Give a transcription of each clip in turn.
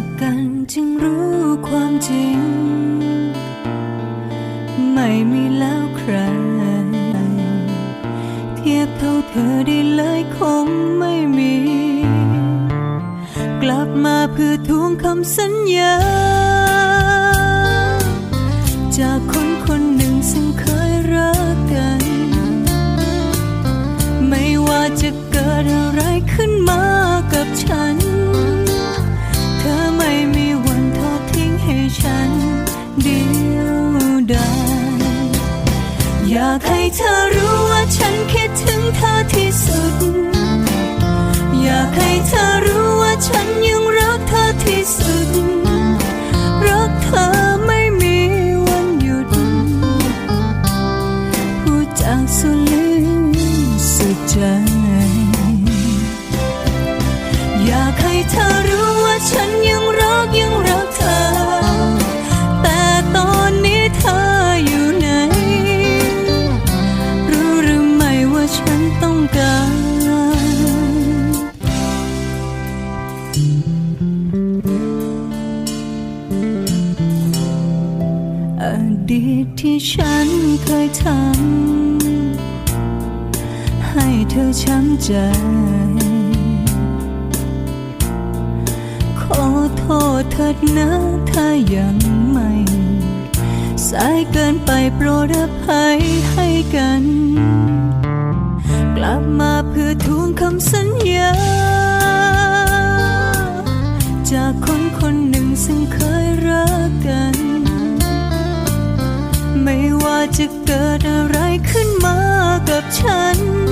จากกันจึงรู้ความจริง ไม่มีแล้วใคร เทียบเท่าเธอได้เลยคงไม่มี กลับมาเพื่อทวงคำสัญญา จากคนคนหนึ่งซึ่งเคยรักกัน ไม่ว่าจะเกิดอะไรขึ้นมากับฉันากให้เธอรู้ว่าฉันคิดถึงเธอที่สุด อยากให้เธอรู้ว่าฉันยังรักเธอที่สุด รักเธอไม่มีวันหยุด พูดจากสุดลึกสุดใจ อยากให้เธอ ดีตที่ฉันเคยทำให้เธอช้ำใจ ขอโทษเถิดนะถ้ายังไม่ สายเกินไปโปรดอภัยให้กัน กลับมาเพื่อทวงคำสัญญาจาก จะเกิดอะไรขึ้นมากับฉัน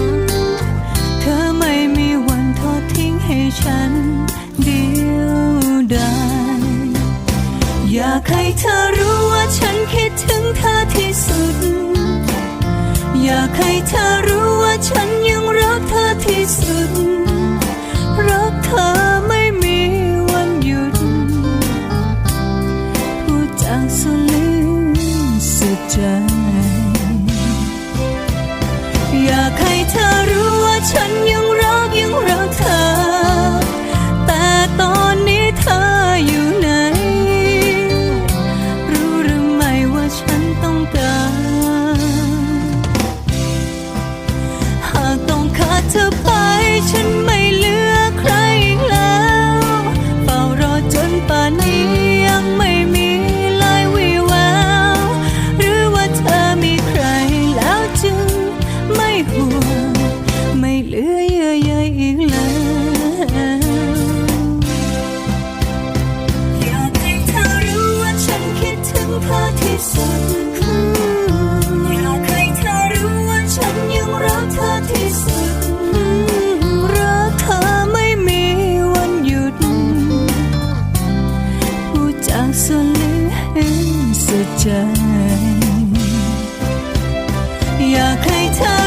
เธอไปฉันไม่เหลือใครอีกแล้วเฝ้ารอจนป่านนี้ยังไม่มีลายวีแววหรือว่าเธอมีใครแล้วจึงไม่ห่วงไม่เหลือเยื่อใยอีกแล้วอยาให้เธอรู้ว่าฉันคิดถึงเธอที่สุด อยา